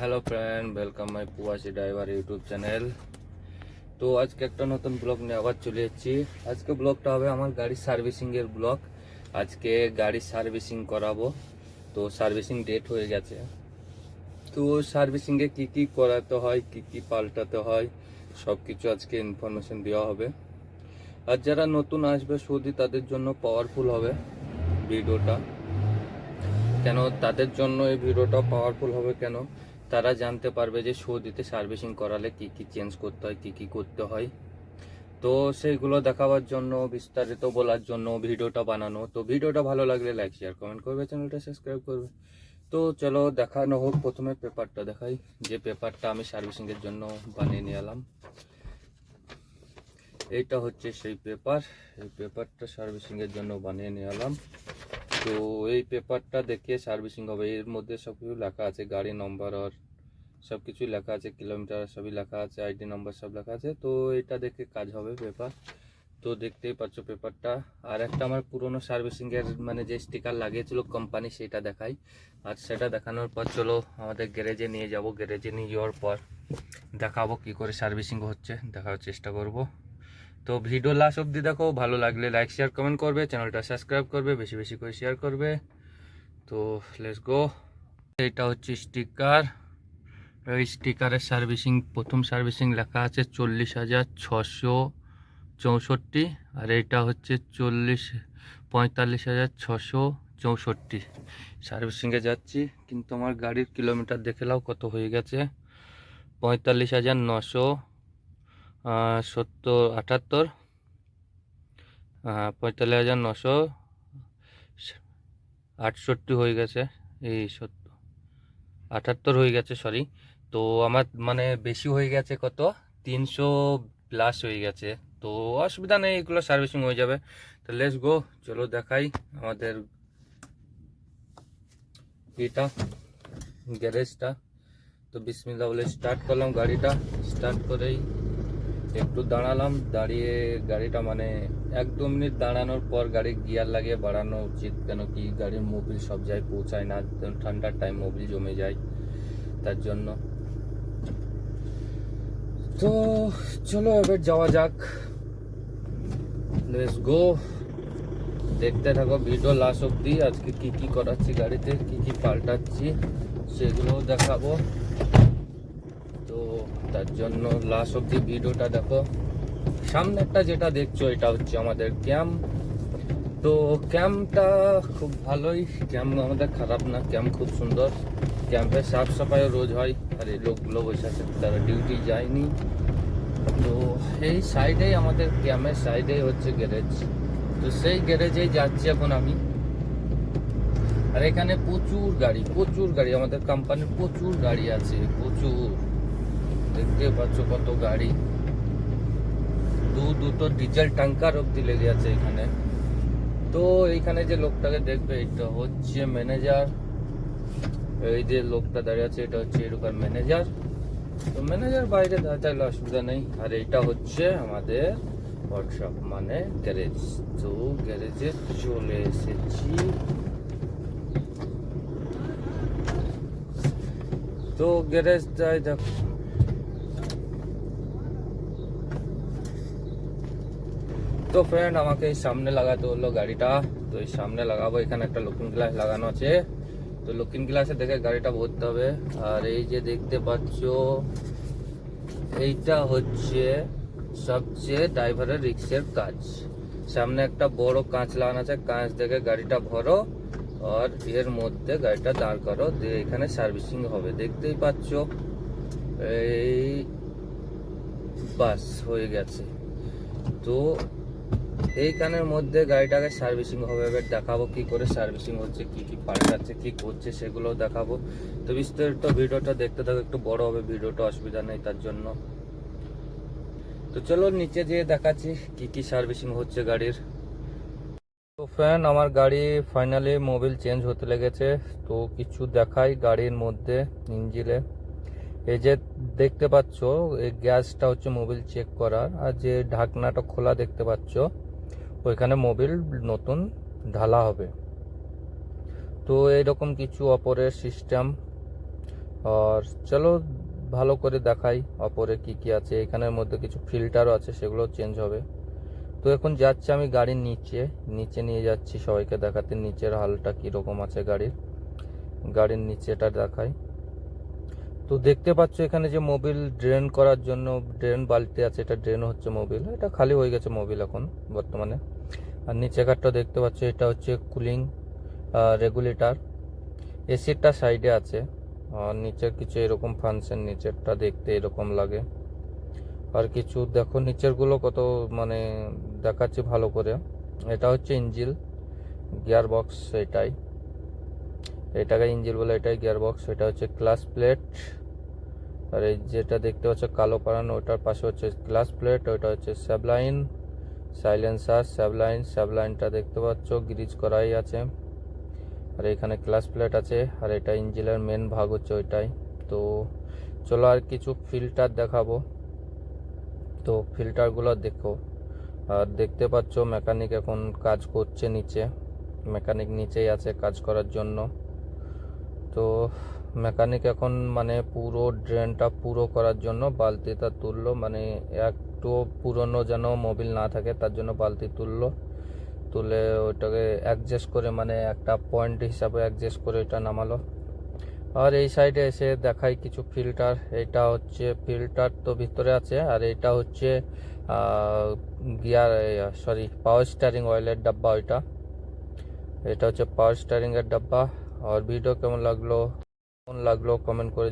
Hello friend welcome my পুয়াশি driver YouTube channel তো আজকে একটা নতুন ব্লগ নিয়ে আবার চলে এসেছি। আজকে ব্লগটা হবে আমার গাড়ি সার্ভিসিংয়ের ব্লগ আজকে গাড়ি সার্ভিসিং করাবো। তো সার্ভিসিং ডেট হয়ে গেছে। তো সার্ভিসিংয়ে কি কি করাতে হয়, কি কি পাল্টাতে হয় সব কিছু আজকে ইনফরমেশন দেওয়া হবে। আর যারা নতুন আসবে সৌদি তাদের জন্য পাওয়ারফুল হবে ভিডিওটা। কেন? তাদের জন্য এই ভিডিওটা পাওয়ারফুল হবে কেন? তারা জানতে পারবে যে সৌদিতে সার্ভিসিং করালে কি কি চেঞ্জ করতে হয়, কি কি করতে হয়। তো সেইগুলো দেখাবার জন্য, বিস্তারিত বলার জন্য ভিডিওটা বানানো। তো ভিডিওটা ভালো লাগলে লাইক শেয়ার কমেন্ট করবে, চ্যানেলটা সাবস্ক্রাইব করবে। তো চলো দেখানো হোক, প্রথমে পেপারটা দেখাই। যে পেপারটা আমি সার্ভিসিং এর জন্য বানিয়ে নিয়ে এলাম। এইটা হচ্ছে সেই পেপার। এই পেপারটা সার্ভিসিং এর জন্য বানিয়ে নিয়ে এলাম। তো এই পেপারটা দেখে সার্ভিসিং হবে। এর মধ্যে সব কিছু লেখা আছে, গাড়ি নম্বর আর সব কিছুই লেখা আছে কিলোমিটার সবই লেখা আছে আইডি নম্বর সব লেখা আছে। তো এটা দেখে কাজ হবে পেপার তো দেখতেই পাচ্ছ পেপারটা আর একটা আমার পুরনো সার্ভিসিং এর মানে যে স্টিকার লাগিয়েছিল কোম্পানি সেটা দেখাই। আর সেটা দেখানোর পর চলো আমাদের গ্যারেজে নিয়ে যাব। গ্যারেজে নিয়ে যাওয়ার পর দেখাবো কি করে সার্ভিসিং হচ্ছে। দেখার চেষ্টা করব। তো ভিডিও লাস্ট অবধি দেখো। ভালো লাগলে লাইক শেয়ার কমেন্ট করবে। চ্যানেলটা সাবস্ক্রাইব করবে। বেশি বেশি করে শেয়ার করবে। তো লেটস গো এটা হচ্ছে স্টিকার এই স্টিকারের সার্ভিসিং, প্রথম সার্ভিসিং লেখা আছে চল্লিশ হাজার ছশো চৌষট্টি, আর এটা হচ্ছে চল্লিশ পঁয়তাল্লিশ হাজার ছশো চৌষট্টি। সার্ভিসিংয়ে যাচ্ছি, কিন্তু আমার গাড়ির কিলোমিটার দেখে নাও কত হয়ে গেছে। পঁয়তাল্লিশ হাজার নশো সত্তর আটাত্তর পঁয়তাল্লিশ হাজার নশো আটষট্টি হয়ে গেছে, এই সত্তর, আটাত্তর হয়ে গেছে সরি তো আমার মানে বেশি হয়ে গেছে কত? তিনশো প্লাস হয়ে গেছে। তো অসুবিধা নেই, এগুলো সার্ভিসিং হয়ে যাবে। তো লেটস গো চলো দেখাই আমাদের এটা গ্যারেজটা তো বিসমিল্লা বলে স্টার্ট করলাম গাড়িটা। স্টার্ট করেই একটু দাঁড়ালাম। দাঁড়িয়ে গাড়িটা মানে এক দু মিনিট দাঁড়ানোর পর গাড়ি গিয়ার লাগিয়ে বাড়ানো উচিত, কেন কি গাড়ির মোবিল সব জায়গায় পৌঁছায় না। ঠান্ডার টাইম মোবিল জমে যায় তার জন্য। তো চলো এবার যাওয়া যাক। লেটস গো দেখতে থাকো, ভিডিও লাস্ট অব্দি আজকে কি কি করাচ্ছি গাড়িতে, কি কি পাল্টাচ্ছি, সেগুলোও দেখাবো। তো তার জন্য লাস্ট অব্দি ভিডিওটা দেখো। সামনেরটা যেটা দেখছ, এটা হচ্ছে আমাদের ক্যাম্প। তো ক্যাম্পটা খুব ভালোই। ক্যাম্প আমাদের খারাপ না, ক্যাম্প খুব সুন্দর। ক্যাম্পে সাফ সাফাইও রোজ হয়, আর এই লোকগুলো বসে আছে, তারা ডিউটি যায়নি। তো এই সাইডেই আমাদের ক্যাম্পের সাইডেই হচ্ছে গ্যারেজ তো সেই গ্যারেজেই যাচ্ছি এখন আমি। আর এখানে প্রচুর গাড়ি প্রচুর গাড়ি, আমাদের কোম্পানির প্রচুর গাড়ি আছে, প্রচুর। দেখতে পাচ্ছ কত গাড়ি। দু দুটো ডিজেল ট্যাঙ্কার অব্দি লেগে আছে এখানে। তো এইখানে যে লোকটাকে দেখবে, এটা হচ্ছে ম্যানেজার এই যে লোকটা দাঁড়িয়ে আছে, এটা হচ্ছে এরকম ম্যানেজার তো ম্যানেজার বাইরে দাঁড়াতে অসুবিধা নেই। আর এটা হচ্ছে আমাদের হোয়াটসঅ্যাপ মানে গ্যারেজ তো গ্যারেজে চলে এসেছি। তো গ্যারেজ যাই দেখো তো ফ্রেন্ড আমাকে এই সামনে লাগাতে হলো গাড়িটা। তো এই সামনে লাগাবো, এখানে একটা লুকিং গ্লাস লাগানো আছে। তো লুকিং গ্লাসে দেখে গাড়িটা ভরতে হবে। আর এই যে দেখতে পাচ্ছ, এইটা হচ্ছে সবচেয়ে ড্রাইভারের রিক্সের কাজ। সামনে একটা বড় কাঁচ লাগানো আছে, কাঁচ দেখে গাড়িটা ভরো। আর এর মধ্যে গাড়িটা দাঁড় করো, দিয়ে এখানে সার্ভিসিং হবে। দেখতেই পাচ্ছ, এই বাস হয়ে গেছে। তো এইখানের মধ্যে গাড়িটাকে সার্ভিসিং হবে, এবার দেখাবো কি করে সার্ভিসিং হচ্ছে, কি কি পাল্টাচ্ছে, কি করছে সেগুলো দেখাবো। তো বিস্তারিত ভিডিওটা দেখতে থাকো, একটু বড় হবে ভিডিওটা, অসুবিধা নেই তার জন্য। তো চলো নিচে যেয়ে দেখাচ্ছি কি কি সার্ভিসিং হচ্ছে গাড়ির। তো ফ্যান, আমার গাড়ি ফাইনালি মোবিল চেঞ্জ হতে লেগেছে, তো কিছু দেখাই গাড়ির মধ্যে ইঞ্জিলে এই যে দেখতে পাচ্ছ, এই গ্যাসটা হচ্ছে মোবিল চেক করার, আর যে ঢাকনাটা খোলা দেখতে পাচ্ছ ওইখানে মোবিল নতুন ঢালা হবে। তো এইরকম কিছু অপরের সিস্টেম। আর চলো ভালো করে দেখাই অপরে কি কি আছে। এখানের মধ্যে কিছু ফিল্টারও আছে সেগুলো চেঞ্জ হবে। তো এখন যাচ্ছি আমি গাড়ির নিচে। নিচে নিয়ে যাচ্ছি সবাইকে দেখাতে। নিচের হালটা কীরকম আছে গাড়ির। গাড়ির নিচেটা দেখাই। তো দেখতে পাচ্ছ এখানে যে মোবিল ড্রেন করার জন্য ড্রেন বালতি আছে, এটা ড্রেন হচ্ছে মোবিল এটা খালি হয়ে গেছে মোবিল এখন বর্তমানে। আর নিচে কাঠটা দেখতে পাচ্ছ, এটা হচ্ছে কুলিং রেগুলেটর এসিটা সাইডে আছে, আর নিচের কিছু এরকম ফাংশন নিচেরটা দেখতে এরকম লাগে। আর কিছু, দেখো নিচেরগুলো কত মানে দেখাচ্ছি ভালো করে। এটা হচ্ছে ইঞ্জিল গিয়ার বক্স এটাই। এটাকে ইঞ্জিল বলে এটাই গিয়ার বক্স এটা হচ্ছে ক্লাস প্লেট আর এই যেটা দেখতে পাচ্ছ কালো পাড়ানো, ওটার পাশে হচ্ছে ক্লাস প্লেট ওটা হচ্ছে স্যাবলাইন সাইলেন্সার স্যাবলাইন স্যাবলাইনটা দেখতে পাচ্ছ, গ্রিজ করাই আছে। আর এখানে ক্লাস প্লেট আছে, আর এটা ইঞ্জিনের মেন ভাগ হচ্ছে ওইটাই। তো চলো আর কিছু ফিল্টার দেখাবো। তো ফিল্টারগুলো দেখো। আর দেখতে পাচ্ছ মেকানিক এখন কাজ করছে নিচে। মেকানিক নিচেই আছে কাজ করার জন্য। তো মেকানিক এখন মানে পুরো ড্রেনটা পুরো করার জন্য বালতিটা তুললো। মানে একটু পুরনো যেন মোবিল না থাকে, তার জন্য বালতি তুললো। তুলে ওইটাকে অ্যাডজাস্ট করে মানে একটা পয়েন্ট হিসাবে অ্যাডজাস্ট করে ওইটা নামালো। আর এই সাইডে এসে দেখাই কিছু ফিল্টার এটা হচ্ছে ফিল্টার তো ভিতরে আছে, আর এটা হচ্ছে গিয়ার সরি পাওয়ার স্টারিং অয়েলের ডাব্বা ওইটা। এটা হচ্ছে পাওয়ার স্টারিংয়ের ডাব্বা। আর ভিডিও কেমন লাগল কেমন লাগল কমেন্ট করে